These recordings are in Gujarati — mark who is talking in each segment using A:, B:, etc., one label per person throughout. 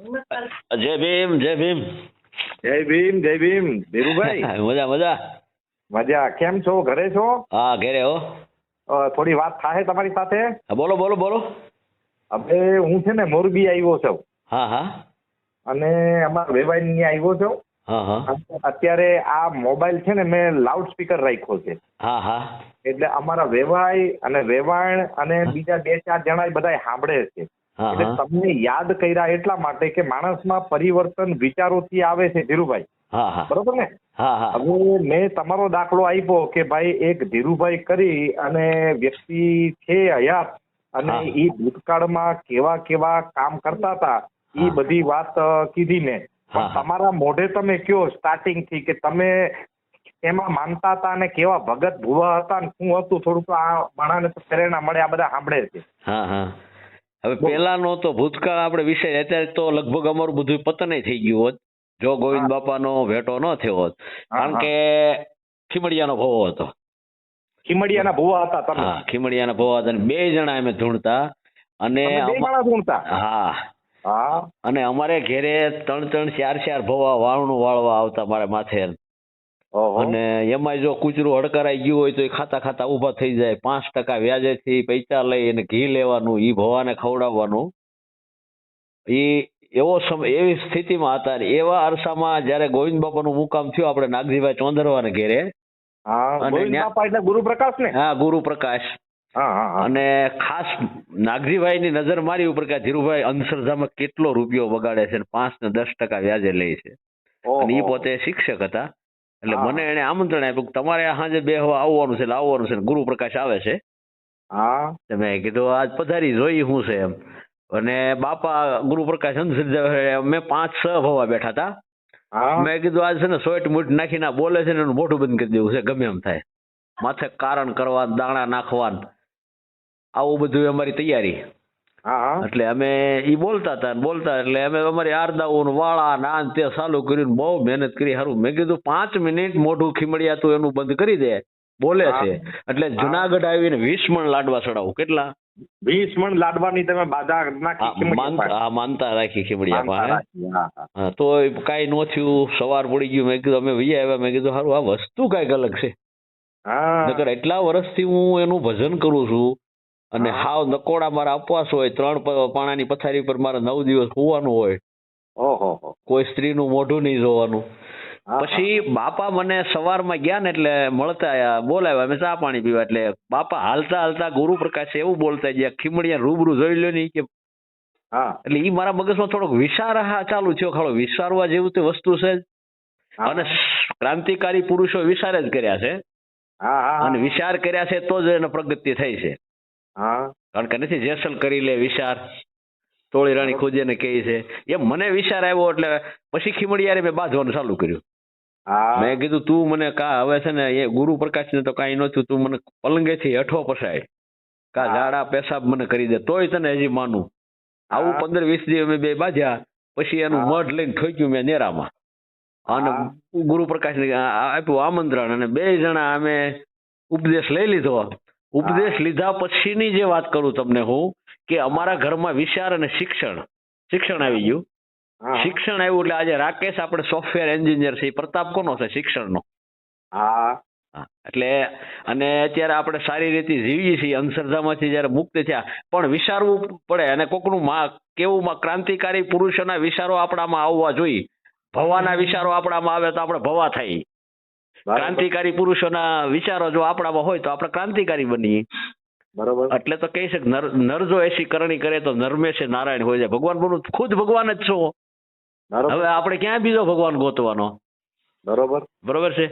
A: જય ભીમ જય ભીમ.
B: જય ભીમ જય ભીમ. ધીરુભાઈ.
A: મજા મજા.
B: મજા. કેમ છો? ઘરે છો?
A: હા ઘરે હો.
B: થોડી વાત થાય તમારી સાથે?
A: બોલો બોલો બોલો.
B: હવે હું છે ને મોરબી આવ્યો છું.
A: હા હા.
B: અને અમારા વેવાઈ ની આવ્યો છું. અત્યારે આ મોબાઈલ છે ને મેં લાઉડ સ્પીકર રાખ્યો છે.
A: હા હા.
B: એટલે અમારા વેવાઈ અને વેવાણ અને બીજા બે ચાર જણા બધા સાંભળે છે. એટલે તમને યાદ કર્યા એટલા માટે કે માણસમાં પરિવર્તન વિચારોથી આવે છે ધીરુભાઈ. બરોબર ને? હવે મેં તમારો દાખલો આપ્યો કે ભાઈ એક ધીરુભાઈ કરી અને વ્યક્તિ છે હયાત અને એ ભૂતકાળમાં કેવા કેવા કામ કરતા હતા
A: એ
B: બધી વાત કીધી ને પણ તમારા મોઢે તમે કયો સ્ટાર્ટિંગથી કે તમે એમાં માનતા હતા અને કેવા ભગત ભુવા હતા ને શું હતું થોડુંક આ માણસને તો પ્રેરણા મળે આ બધા સાંભળે છે.
A: હવે પહેલાનો તો ભૂતકાળ આપણે વિષય અત્યારે તો લગભગ અમારું બધું પતન થઈ ગયું હોત. જો ગોવિંદ. બાપાનો ભેટો ન થયો હોત. કારણ. કે ખીમડિયાનો ભવો હતો.
B: ખીમડિયાના ભુવા હતા તમે.
A: હા ખીમડિયાના ભવો હતા બે જણા અમે ધૂણતા. અને હા.
B: હા.
A: અને અમારે ઘેરે ત્રણ ત્રણ ચાર ચાર ભવા વાળનું વાળવા આવતા મારે માથે. અને એમાં જો કૂચરું હડકરાઈ ગયું હોય તો એ ખાતા ખાતા ઊભા થઈ જાય. પાંચ ટકા વ્યાજેથી પૈસા લઈ અને ઘી લેવાનું ઈ ભવાને ખવડાવવાનું. ઈ એવો સમય એવી સ્થિતિમાં હતા. ને એવા અરસામાં જયારે ગોવિંદ બાપાનું મુકામ થયું આપણે નાગજીભાઈ ચોંદરવાને ઘેરે.
B: બાપા એટલે ને
A: હા ગુરુ પ્રકાશ
B: હા હા.
A: અને ખાસ નાગજીભાઈ ની નજર મારી ઉપર કે ધીરુભાઈ અંધશ્રદ્ધામાં કેટલો રૂપિયો બગાડે છે પાંચ ને દસ ટકા વ્યાજે લે છે. અને એ પોતે શિક્ષક હતા. એટલે મને એને આમંત્રણ આપ્યું કે તમારે સાંજે બેહવા આવવાનું છે એટલે આવવાનું છે ગુરુ પ્રકાશ આવે છે.
B: હા.
A: મેં કીધું આજ પધારી જોઈ શું છે એમ. અને બાપા ગુરુ પ્રકાશ મેં પાંચ છ ભવા બેઠા હતા. મેં કીધું આજ છે ને સોઈટ મૂઠ નાખીને બોલે છે ને એનું મોઢું બંધ કરી દેવું છે ગમે એમ થાય. માથે કારણ કરવા દાણા નાખવા આવું બધું અમારી તૈયારી. એટલે અમે ઈ બોલતા હતા બોલતા એટલે અમે અમારી આરદાઓ વાળા ના તે ચાલુ કર્યું બહુ મહેનત કરી સારું મેં કીધું પાંચ મિનિટ મોઢું ખીમડિયા તું એનું બંધ કરી દે બોલે છે. એટલે જુનાગઢ આવીને વીસ મણ લાડવા ચડાવું કેટલા?
B: વીસ મણ લાડવાની તમે બાધા
A: માનતા માનતા રાખી ખીમડિયા પાસે તો કઈ નો થયું સવાર પડી ગયું મેં કીધું અમે વૈયા આવ્યા મેં કીધું સારું આ વસ્તુ કંઈક અલગ છે.
B: હા.
A: નકર એટલા વર્ષથી હું એનું ભજન કરું છું અને હાવ નકોડા મારા અપવાસ હોય ત્રણ પાણાની પથારી પર મારે નવ દિવસ હોવાનું હોય.
B: ઓહો.
A: કોઈ સ્ત્રીનું મોઢું નહીં જોવાનું. પછી બાપા મને સવારમાં ગયા ને એટલે મળતા બોલાવ્યા. અમે ચા પાણી પીવા એટલે બાપા હાલતા હાલતા ગુરુ પ્રકાશ એવું બોલતા ગયા ખીમડિયા રૂબરૂ જોઈ લ્યો ને કે
B: હા.
A: એટલે ઈ મારા મગજમાં થોડોક વિચાર હા ચાલુ થયો. ખાલો વિચારવા જેવું તે વસ્તુ છે અને ક્રાંતિકારી પુરુષો વિચાર જ કર્યા છે. અને વિચાર કર્યા છે તો જ એને પ્રગતિ થઈ છે.
B: હા.
A: કારણ કે નથી જેસલ કરી લે વિચાર તોળી રાણી ખોજે કહે છે. એમ મને વિચાર આવ્યો એટલે પછી ખીમડિયારે મેં બાંધવાનું ચાલુ કર્યું. મેં કીધું તું મને કા હવે છે ને એ ગુરુ પ્રકાશ ને તો કાંઈ નહોતું. તું મને પલંગેથી હેઠો પસાય. કા. ઝાડા પેશાબ મને કરી દે. તોય તને હજી માનું. આવું પંદર વીસ દિવસ અમે બે બાજ્યા પછી એનું મઢ લઈને ઠોક્યું મેં નેરામાં. અને. ગુરુ પ્રકાશ ને આપ્યું આમંત્રણ અને બે જણા અમે ઉપદેશ લઈ લીધો. ઉપદેશ લીધા પછીની જે વાત કરું તમને હું કે અમારા ઘરમાં વિચાર અને શિક્ષણ શિક્ષણ આવી ગયું. શિક્ષણ આવ્યું એટલે આજે રાકેશ આપણે સોફ્ટવેર એન્જિનિયર છે. પ્રતાપ કોનો છે? શિક્ષણનો.
B: હા.
A: એટલે અને અત્યારે આપણે સારી રીતે જીવીએ છીએ અંધશ્રદ્ધામાંથી જ્યારે મુક્ત થયા. પણ વિચારવું પડે અને કોકનું માં કેવું માં ક્રાંતિકારી પુરુષોના વિચારો આપણામાં આવવા જોઈએ. ભવાના વિચારો આપણામાં આવે તો આપણે ભવા થઈ
B: બરાબર.
A: ક્રાંતિકારી પુરુષોના વિચારો જો આપણામાં હોય તો આપણે ક્રાંતિકારી બનીએ.
B: બરોબર.
A: એટલે તો કહી શકે નર નર જો એસી કરણી કરે તો નરમે છે નારાયણ હોય જાય ભગવાન બનવું ખુદ ભગવાન જ છો. હવે આપણે ક્યાં બીજો ભગવાન ગોતવાનો?
B: બરોબર.
A: બરોબર છે?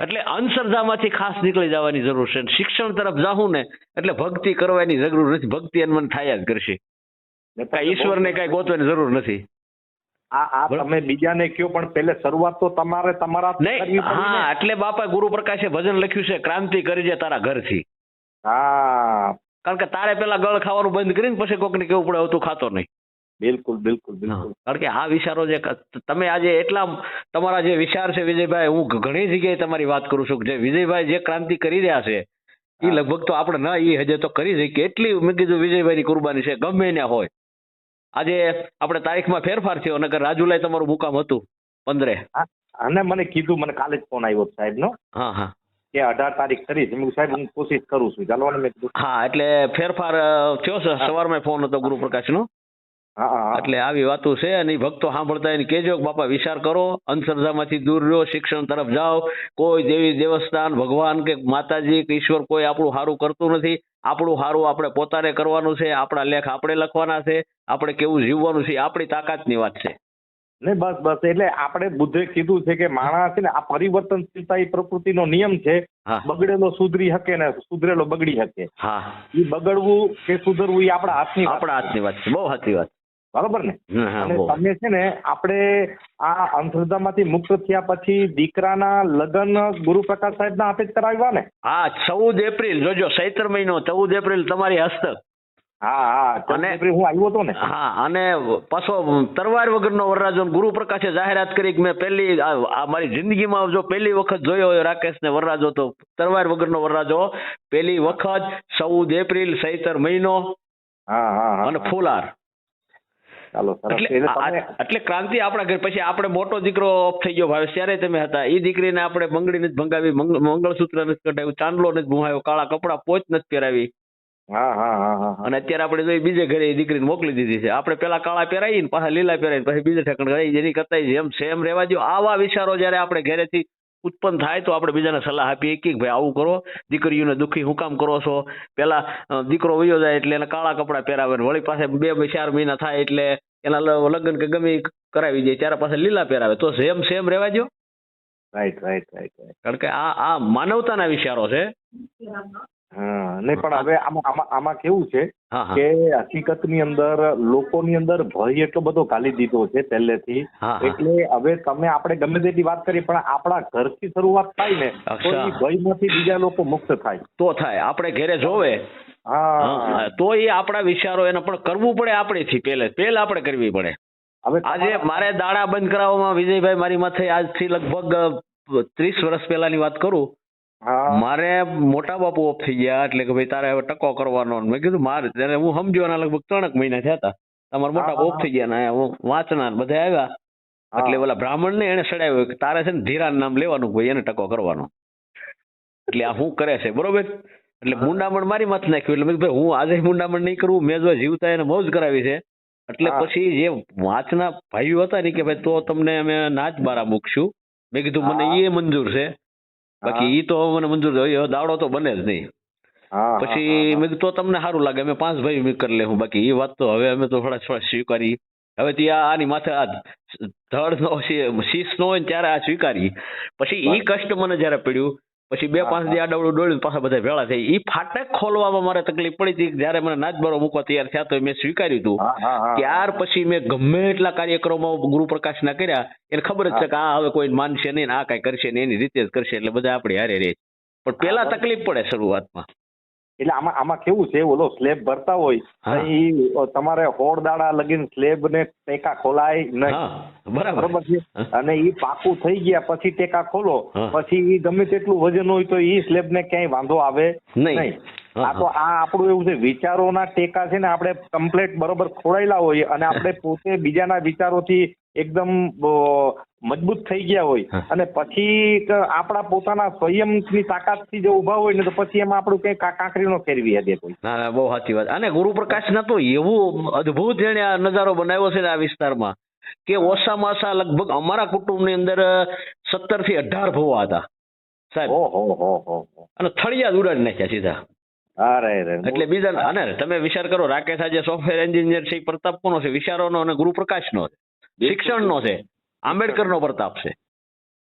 A: એટલે અંધશ્રદ્ધામાંથી ખાસ નીકળી જવાની જરૂર છે. શિક્ષણ તરફ જાહું ને એટલે ભક્તિ કરવાની જરૂર નથી. ભક્તિ એને મને થાય જ કરશે. ઈશ્વરને કાંઈ ગોતવાની જરૂર નથી.
B: આ આ. તમે બીજાને કયો પણ પહેલે શરૂઆત તો તમારે તમારા
A: નહીં હા એટલે બાપા ગુરુ પ્રકાશે ભજન લખ્યું છે ક્રાંતિ કરી છે તારા ઘરથી.
B: હા.
A: કારણ કે તારે પેલા ગળ ખાવાનું બંધ કરીને પછી કોકને કેવું પડે તું ખાતો નહીં.
B: બિલકુલ બિલકુલ બિલકુલ.
A: કારણ કે આ વિચારો જે તમે આજે એટલા તમારા જે વિચાર છે વિજયભાઈ હું ઘણી જગ્યાએ તમારી વાત કરું છું જે વિજયભાઈ જે ક્રાંતિ કરી રહ્યા છે એ લગભગ તો આપણે ના એ હજે તો કરી શકીએ. એટલી મેં કીધું વિજયભાઈની કુરબાની છે ગમે ત્યાં હોય. આજે આપણે તારીખમાં ફેરફાર થયો નકર રાજુલાય તમારું મુકામ હતું પંદરે.
B: અને મને કીધું મને કાલે જ ફોન આવ્યો સાહેબ નો
A: હા હા.
B: કે અઢાર તારીખ કરી છે. સાહેબ હું કોશિશ કરું છું. ચાલવાનું મેં કીધું
A: હા એટલે ફેરફાર થયો છે? સવારમાં ફોન હતો
B: હા હા.
A: એટલે આવી વાતો છે અને ભક્તો સાંભળતા એને કેજો બાપા વિચાર કરો. અંધશ્રદ્ધામાંથી દૂર રહ્યો શિક્ષણ તરફ જાઓ. કોઈ દેવી દેવસ્થાન ભગવાન કે માતાજી કે ઈશ્વર કોઈ આપણું સારું કરતું નથી. આપણું સારું આપણે પોતાને કરવાનું છે. આપણા લેખ આપણે લખવાના છે. આપણે કેવું જીવવાનું છે આપણી તાકાતની વાત છે.
B: નહીં બસ બસ. એટલે આપણે બુદ્ધે કીધું છે કે માણસ છે ને આ પરિવર્તનશીલતા એ પ્રકૃતિનો નિયમ છે.
A: હા.
B: બગડેલો સુધરી શકે ને સુધરેલો બગડી શકે.
A: હા.
B: એ બગડવું કે સુધરવું એ આપણા હાથની
A: આપણા હાથની વાત છે. બહુ સાચી વાત.
B: બરાબર ને? અને તમે છે ને આપણે આ અંધશ્રદ્ધામાંથી મુક્ત થયા પછી દીકરાના લગ્ન ગુરુપ્રકાશ સાહેબના હાથે જ કરાવ્યા ને?
A: હા ચૌદ એપ્રિલ. જોજો ચૈત્ર મહિનો ચૌદ એપ્રિલ તમારી હસ્તક
B: હા
A: અને-
B: હું આવ્યો હતો ને.
A: હા અને પાછો તરવાર વગરનો વરરાજો ગુરુ પ્રકાશે જાહેરાત કરી કે મેં પહેલી આ મારી જિંદગીમાં જો પહેલી વખત જોયો હોય રાકેશને વરરાજો તો તરવાર વગરનો વરરાજો. પહેલી વખત ચૌદ એપ્રિલ સૈતર મહિનો.
B: અને હા હા.
A: અને ફૂલાર.
B: ચાલો
A: એટલે ક્રાંતિ આપણા ઘર પછી આપણે મોટો દીકરો ઓફ થઈ ગયો ભાવે. ત્યારે તમે હતા? એ દીકરીને આપણે બંગડી નથી ભંગાવી મંગ- મંગળસૂત્ર નથી કઢાવ્યું ચાંદલો નથી ભૂહાયો કાળા કપડા પોચ નથી પહેરાવી.
B: હા હા હા હા હા.
A: અને અત્યારે આપણે જોઈએ બીજે ઘરે એ દીકરીને મોકલી દીધી છે. આપણે પેલા કાળા પહેરાવી ને પાછા લીલા પહેરાવી પછી બીજે ઠેકણ કરાવી જેની કરતા જેમ સેમ રહેવા દો આવા વિચારો જયારે આપણે ઘરેથી ઉત્પન્ન થાય તો આપણે બીજાને સલાહ આપીએ કે ભાઈ આવું કરો દીકરીઓને દુઃખી હું કામ કરો છો. પેલા દીકરો વયો જાય એટલે એને કાળા કપડાં પહેરાવે વળી પાસે બે ચાર મહિના થાય એટલે એના લગ્ન કે ગમે કરાવી દે ત્યારે પાસે લીલા પહેરાવે. તો સેમ સેમ રહેવા દો
B: રાઈટ રાઈટ રાઈટ
A: કારણ કે આ આ માનવતાના વિચારો છે.
B: નહીં પણ હવે આમાં આમાં કેવું છે કે હકીકતની અંદર લોકોની અંદર ભય એટલો બધો ઘાલી દીધો છે પહેલેથી. એટલે હવે તમે આપણે ગમે તેટલી વાત કરીએ પણ આપણા ઘરથી શરૂઆત થાય ને તો એ ભયમાંથી બીજા લોકો મુક્ત થાય.
A: તો થાય. આપણે ઘરે જોવે.
B: હા.
A: તો એ આપણા વિચારો એને પણ કરવું પડે આપણેથી પહેલે. પહેલ આપણે કરવી પડે.
B: હવે
A: આજે મારે દાડા બંધ કરાવવામાં વિજયભાઈ મારી માથે આજથી લગભગ ત્રીસ વર્ષ પહેલાની વાત કરું. મારે મોટા બાપુ ઓફ થઈ ગયા એટલે કે ભાઈ તારે હવે ટકો કરવાનો મેં કીધું મારે ત્યારે હું સમજ્યો એના લગભગ ત્રણેક મહિના થયા હતા તમારા મોટા
B: બાપુ
A: ઓફ થઈ ગયા ને હું વાંચનાર બધા આવ્યા. એટલે ઓલા બ્રાહ્મણ ને એને સડાવ્યો કે તારે છે ને ધીરાન નામ લેવાનું ભાઈ એને ટકો કરવાનો. એટલે આ શું કરે છે બરોબર? એટલે મુંડામણ મારી માથે નાખ્યું એટલે મેં ભાઈ હું આજે મુંડામણ નહીં કરું મેં જો જીવતા એને મોજ કરાવી છે. એટલે પછી જે વાંચના ભાઈઓ હતા ને કે ભાઈ તો તમને અમે નાચ બારા મૂકશું. મેં કીધું મને એ મંજૂર છે. બાકી ઈ તો મને મંજૂર હોય દાડો તો બને જ નહીં. પછી મેં તો તમને સારું લાગે અમે પાંચ ભાઈ મેં કરી લેવું બાકી એ વાત તો હવે અમે તો થોડા થોડા સ્વીકારી. હવે ત્યાં આની માથે આ ધડ નો શીશ નો હોય ત્યારે આ સ્વીકારી. પછી ઈ કષ્ટ મને જયારે પડ્યું પછી બે પાંચ દી આડવડું દોડ્યું પાછા બધા ભેળા થઈ. ઈ ફાટક ખોલવામાં મારે તકલીફ પડી હતી જ્યારે મને નાચબારો મૂકવા તૈયાર થયા તો મેં સ્વીકાર્યું હતું. ત્યાર પછી મેં ગમે એટલા કાર્યક્રમો ગુરુપ્રકાશના કર્યા એને ખબર જ છે કે આ હવે કોઈ માનશે નહીં આ કઈ કરશે નહીં એની રીતે જ કરશે એટલે બધા આપણે હારે રહે પણ પેલા તકલીફ પડે શરૂઆતમાં.
B: એટલે આમાં આમાં કેવું છે ઓલો સ્લેબ ભરતા હોય. તમારે હોળ દાડા લગીન સ્લેબ ને ટેકા ખોલાય નહીં.
A: બરાબર.
B: છે? અને ઈ પાકું થઈ ગયા પછી ટેકા ખોલો પછી એ ગમે તેટલું વજન હોય તો એ સ્લેબ ને ક્યાંય વાંધો આવે
A: નહીં.
B: નહીં. આ તો આ આપણું એવું છે વિચારોના ટેકા છે ને આપણે કમ્પ્લેટ બરોબર ખોડાયેલા હોય અને આપણે પોતે બીજાના વિચારોથી એકદમ મજબૂત થઈ ગયા હોય. અને પછી આપણા પોતાના સંયમની તાકાતથી જો ઊભા હોય ને તો પછી એમાં આપણું કઈ કાંકરીનો ફેરવી હદે કોઈ.
A: ના ના બહુ સાચી વાત. અને ગુરુપ્રકાશ ના તો એવું અદ્ભુત એને આ નજારો બનાવ્યો છે ને આ વિસ્તારમાં કે ઓછામાં ઓછા લગભગ અમારા કુટુંબની અંદર સત્તરથી અઢાર ભોવા હતા સાહેબ.
B: ઓહો હો હો હો.
A: અને થળિયા ઉડાડ નાખ્યા સીધા. એટલે બીજા અને તમે વિચાર કરો રાકેશ આજે સોફ્ટવેર એન્જિનિયર છે પ્રતાપ કોનો છે વિચારોનો અને ગુરુપ્રકાશનો છે. શિક્ષણનો છે. આંબેડકરનો પ્રતાપ છે.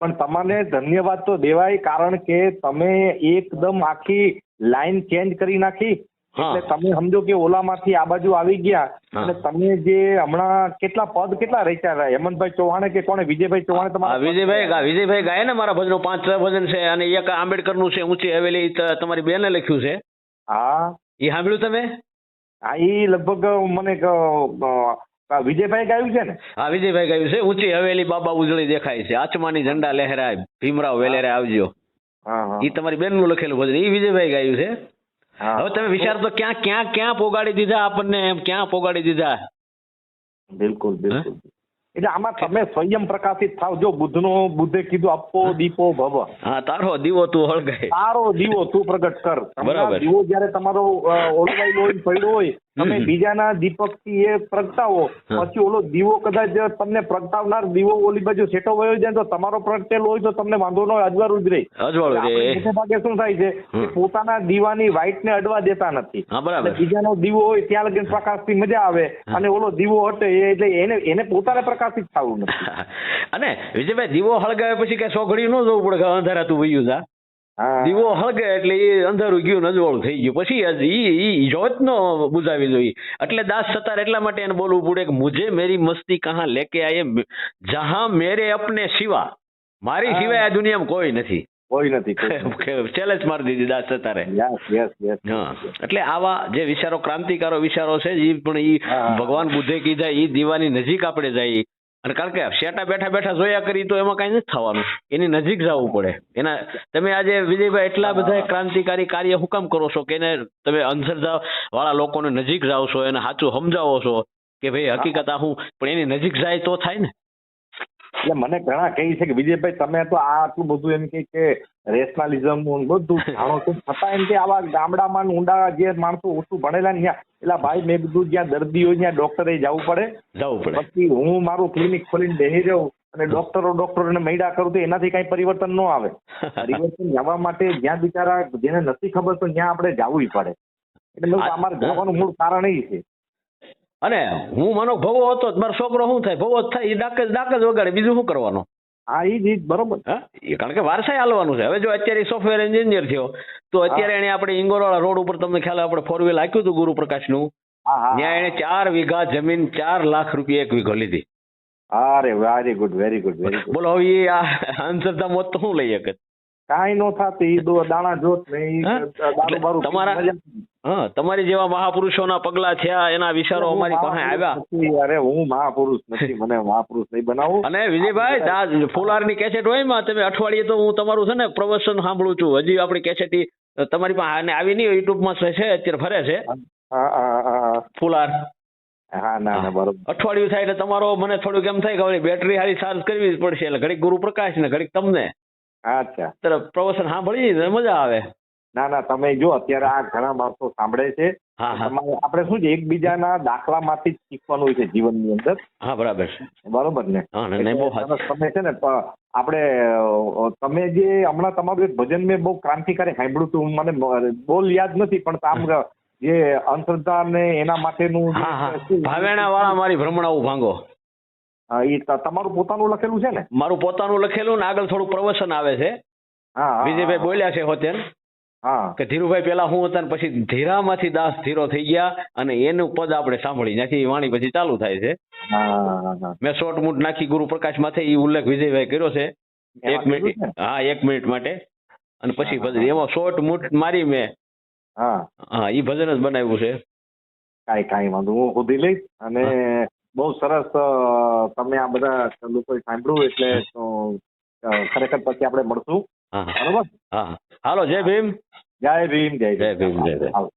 B: પણ તમને ધન્યવાદ તો દેવાય કારણ કે તમે એકદમ આખી લાઈન ચેન્જ કરી નાખી. એટલે તમે સમજો કે ઓલામાંથી આ બાજુ આવી ગયા. અને તમે જે હમણાં કેટલા પદ કેટલા રહ્યા રહ્યા હેમંતભાઈ ચૌહાણે કે કોણે? વિજયભાઈ ચૌહાણે તમારા
A: વિજયભાઈ વિજયભાઈ ગાય ને મારા ભજનો પાંચ છ ભજન છે અને એક આંબેડકરનું છે ઊંચી હવેલી તમારી બેને લખ્યું છે.
B: હા.
A: એ સાંભળ્યું તમે?
B: હા ઈ લગભગ મને વિજયભાઈ ગાયું છે ને?
A: હા વિજયભાઈ ગાયું છે. ઊંચી હવેલી બાબા ઉજળી દેખાય છે. આચમાની ઝંડા લહેરાય. ભીમરાવ વેલેરે આવજો. એ તમારી બેનનું લખેલું ભજન. એ વિજયભાઈ ગાયું છે. હવે તમે વિચાર તો ક્યાં ક્યાં ક્યાં પોગાડી દીધા આપણને એમ? ક્યાં પોગાડી દીધા?
B: બિલકુલ બિલકુલ. એટલે આમાં તમે સ્વયં પ્રકાશિત થાવ. જો બુદ્ધનો બુદ્ધે કીધું આપો દીપો ભવ.
A: હા તારો દીવો તું હળગાય.
B: તારો દીવો તું પ્રગટ કર.
A: બરાબર.
B: દીવો જયારે તમારો ઓળવાયેલો હોય પડ્યો હોય તમે બીજાના દીપકથી એ પ્રગટાવો. પછી ઓલો દીવો કદાચ તમને પ્રગટાવનાર દીવો ઓલી બાજુ સેટો વયો જાય તો તમારો પ્રગટેલો હોય તો તમને વાંધો ન હોય અજવાળું જ રહે
A: અજવાળું
B: ભાગે શું થાય છે કે પોતાના દીવાની વાઇટ ને અડવા દેતા નથી. બીજાનો દીવો હોય ત્યાં લગી પ્રકાશથી મજા આવે અને ઓલો દીવો હટે એટલે એને એને પોતાને પ્રકાશિત થવું નથી.
A: અને વિજયભાઈ દીવો હળગાવે પછી કઈ સોઘડી ન જવું પડે કે અંધારા તું વયું જા. દીવો હળગે એટલે એ અંધારું ગયું અજવાળું થઈ ગયું. પછી ઈ જોતનો બુઝાવી જોઈએ એટલે દાસ સતાર એટલા માટે એને બોલવું પડે કે મુજે મેરી મસ્તી કહા લેકે આયે જહા મેરે અપને સિવા. મારી સિવાય આ દુનિયામાં કોઈ નથી.
B: કોઈ નથી
A: ચેલેન્જ મારી દીધી દાસ સતારે એટલે આવા જે વિચારો ક્રાંતિકારો વિચારો છે એ પણ ઈ ભગવાન બુદ્ધે કીધા ઈ દીવાની નજીક આપણે જઈએ. અને કારણ કે શેટા બેઠા બેઠા જોયા કરી તો એમાં કઈ નથી થવાનું. એની નજીક જવું પડે. એના તમે આજે વિજયભાઈ એટલા બધા ક્રાંતિકારી કાર્ય હું કામ કરો છો કે એને તમે અંધશ્રદ્ધા વાળા લોકોને નજીક જાઓ છો એને સાચું સમજાવો છો કે ભાઈ હકીકત આ હું પણ એની નજીક જાય તો થાય ને?
B: એટલે મને ઘણા કહે છે કે વિજયભાઈ તમે તો આ આટલું બધું એમ કે કે રેશનાલિઝમ બધું જાણો છો. છતાં એમ કે આવા ગામડામાં ઊંડા જે માણસો ઓછું ભણેલા ને ત્યાં એટલે ભાઈ મેં કીધું જ્યાં દર્દી હોય ત્યાં ડોક્ટરે જવું પડે.
A: જવું પડે.
B: પછી હું મારું ક્લિનિક ખોલીને બેસી જાઉં અને ડોક્ટરો ડોક્ટરોને મૈડા કરું તો એનાથી કઈ પરિવર્તન ન આવે. પરિવર્તન જવા માટે જ્યાં બિચારા જેને નથી ખબર તો ત્યાં આપણે જવું પડે. એટલે અમારે જવાનું મૂળ કારણ એ છે.
A: અને હું માનો ભવો હતો મારો છોકરો શું થાય? ભવો થાય એ ડાક જ ડાક જ વગાડે બીજું શું કરવાનું?
B: હા એ જ બરોબર.
A: હા એ કારણ કે વારસાઈ હાલવાનું છે. હવે જો અત્યારે સોફ્ટવેર એન્જિનિયર થયો તો અત્યારે એને આપણે ઇંગોરવાળા રોડ ઉપર તમને ખ્યાલ આપણે ફોર વ્હીલ આપ્યું હતું ગુરુપ્રકાશનું.
B: પ્રકાશનું
A: ત્યાં એને ચાર વીઘા જમીન ચાર લાખ રૂપિયા એક વીઘો લીધી.
B: અરે very good very good very good
A: બોલો હવે આ અંધશ્રદ્ધા મોત તો શું લઈ શકે?
B: કાંઈ નો થાતું એ દો દાણા જોત ને
A: તમારા- હા તમારી જેવા મહાપુરુષોના પગલા થયા એના વિચારો અમારી પાસે આવ્યા.
B: અરે હું મહાપુરુષ નથી મને મહાપુરુષ નહીં બનાવું.
A: અને વિજયભાઈ ફુલારની કેસેટ હોયમાં તમે અઠવાડિયે તો હું તમારું છે ને પ્રવચન સાંભળું છું. હજી આપણી કેસેટ તમારી પાસે આવી નહીં યુટ્યુબમાં છે અત્યારે ફરે છે. ફુલાર.
B: હા ના ના બરોબર.
A: અઠવાડિયું થાય એટલે તમારો મને થોડુંક એમ થાય કે બેટરી હારી ચાર્જ કરવી જ પડશે એટલે ઘડીક ગુરુપ્રકાશ ને ઘડીક તમને.
B: અચ્છા.
A: પ્રવચન સાંભળી મજા આવે.
B: ના ના તમે જો અત્યારે આ ઘણા માણસો સાંભળે છે આપણે શું છે એકબીજાના દાખલામાંથી જ શીખવાનું હોય છે જીવનની અંદર.
A: હા બરાબર.
B: બરોબર ને. તમે છે ને આપણે તમે જે હમણાં તમારું એક ભજન મેં બહુ ક્રાંતિકારી સાંભળ્યું હતું મને બોલ યાદ નથી પણ આમ જે અંધશ્રદ્ધા ને એના માટેનું
A: ભાવેણા વાળા મારી ભ્રમણાઓ ભાંગો
B: એ તમારું પોતાનું લખેલું છે ને?
A: મારું પોતાનું લખેલું ને આગળ થોડું પ્રવચન આવે છે.
B: હા હા,
A: વિજયભાઈ બોલ્યા છે હોતેન
B: હા.
A: કે ધીરુભાઈ પેલા હું હતા ને પછી ધીરામાંથી દાસ ધીરો થઈ ગયા અને એનું પદ આપણે સાંભળી ત્યાંથી વાણી પછી ચાલુ થાય છે. મેં શોર્ટ મૂટ નાખી ગુરુ પ્રકાશ માથે એ ઉલ્લેખ વિજયભાઈ કર્યો છે. એક મિનિટ? હા એક મિનિટ માટે. અને પછી ભજન એમાં શોર્ટ મૂટ મારી મેં.
B: હા.
A: હા એ ભજન જ બનાવ્યું છે.
B: કાંઈ કાંઈ વાંધો હું શોધી લઈશ. અને બહુ સરસ તમે આ બધા લોકોએ સાંભળ્યું એટલે ખરેખર પછી આપણે મળશું.
A: હા
B: બરોબર?
A: હા હાલો જય ભીમ
B: જય ભીમ. જય
A: ભીમ જય ભીમ.